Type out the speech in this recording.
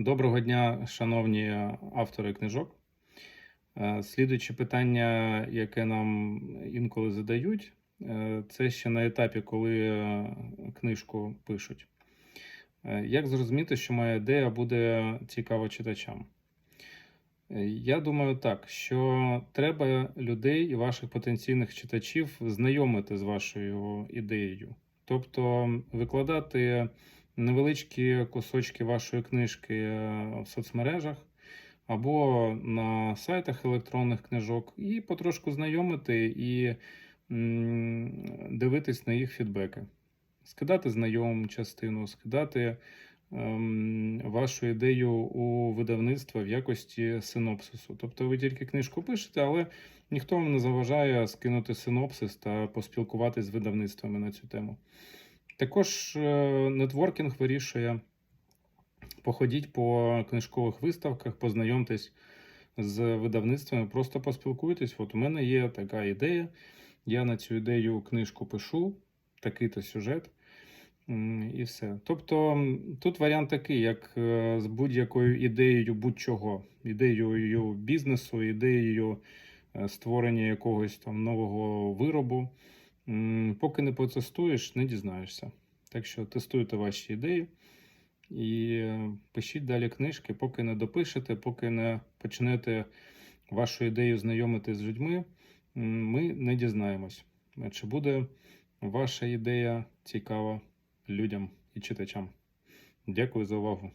Доброго дня, шановні автори книжок. Е, Слідуюче питання, яке нам інколи задають, е, це ще на етапі, коли е, книжку пишуть. Як зрозуміти, що моя ідея буде цікава читачам? Я думаю так, що треба людей і ваших потенційних читачів знайомити з вашою ідеєю. Тобто викладати невеличкі кусочки вашої книжки е, в соцмережах або на сайтах електронних книжок, і потрошку знайомити і дивитись на їх фідбеки. Скидати знайомим частину, скидати ем, вашу ідею у видавництво в якості синопсису. Тобто ви тільки книжку пишете, але ніхто вам не заважає скинути синопсис та поспілкуватись з видавництвами на цю тему. Також е, нетворкінг вирішує. Походіть по книжкових виставках, познайомтесь з видавництвами, просто поспілкуйтесь. От у мене є така ідея. Я на цю ідею книжку пишу, такий-то сюжет. І все. Тобто тут варіант такий, як е, з будь-якою ідеєю будь-чого, ідеєю бізнесу, ідеєю е, створення якогось там нового виробу. Поки не потестуєш, не дізнаєшся. Так що тестуйте ваші ідеї і е, пишіть далі книжки, поки не допишете, поки не почнете вашу ідею знайомити з людьми, ми не дізнаємось, чи буде ваша ідея цікава людям і читачам. Дякую за увагу.